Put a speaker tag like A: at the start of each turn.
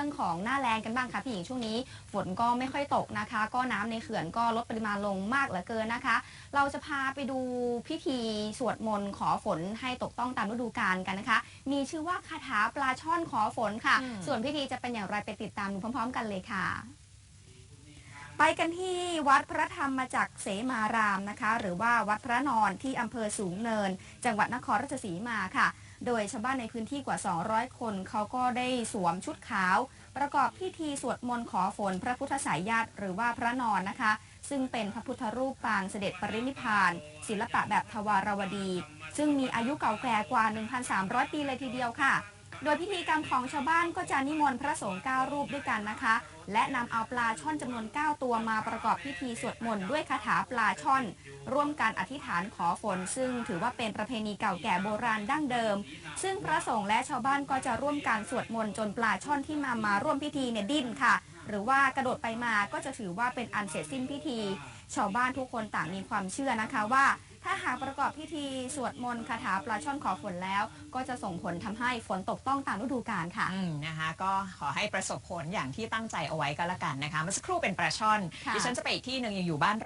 A: รื่องของหน้าแรงกันบ้างค่ะพี่หญิงช่วงนี้ ฝนก็ไม่ค่อยตกนะคะ ก็น้ำในเขื่อนก็ลดปริมาณลงมากเหลือเกินนะคะ เราจะพาไปดูพิธีสวดมนต์ขอฝนให้ตกต้องตามฤดูกาลกันนะคะ มีชื่อว่าคาถาปลาช่อนขอฝนค่ะ
B: อืม
A: ส่วนพิธีจะเป็นอย่างไรไปติดตามดูพร้อม ๆ กันเลยค่ะไปกันที่วัดพระธรรมจักรเสมารามนะคะ หรือว่าวัดพระนอนที่อำเภอสูงเนิน จังหวัดนครราชสีมาค่ะ โดยชาวบ้านในพื้นที่กว่า 200 คน เขาก็ได้สวมชุดขาว ประกอบพิธีสวดมนต์ขอฝนพระพุทธสายญาติหรือว่าพระนอนนะคะ ซึ่งเป็นพระพุทธรูปปางเสด็จปรินิพพาน ศิลปะแบบทวารวดี ซึ่งมีอายุเก่าแก่กว่า 1,300 ปีเลยทีเดียวค่ะ โดยพิธีกรรมของชาวบ้านก็จะนิมนต์พระสงฆ์9รูปด้วยกันนะคะ และนำเอาปลาช่อนจำนวน 9 ตัวมาประกอบพิธีสวดมนต์ด้วยคาถาปลาช่อน ร่วมกันอธิษฐานขอฝน ซึ่งถือว่าเป็นประเพณีเก่าแก่โบราณดั้งเดิม ซึ่งพระสงฆ์และชาวบ้านก็จะร่วมกันสวดมนต์จนปลาช่อนที่มามาร่วมพิธีเนี่ยดิ้นค่ะ หรือว่ากระโดดไปมาก็จะถือว่าเป็นอันเสร็จสิ้นพิธี ชาวบ้านทุกคนต่างมีความเชื่อนะคะว่า ถ้าหากประกอบพิธีสวดมนต์คาถาปลาช่อนขอฝนแล้ว ก็จะส่งผลทำให้ฝนตกต้องตามฤดูกาลค่ะ
B: อืมนะคะ ก็ขอให้ประสบผลอย่างที่ตั้งใจเอาไว้ก็แล้วกันนะคะเมื่อสักครู่เป็นปลาช่อน
A: ค่ะ
B: ดิฉันจะไปอีกที่หนึ่งยังอยู่บ้าน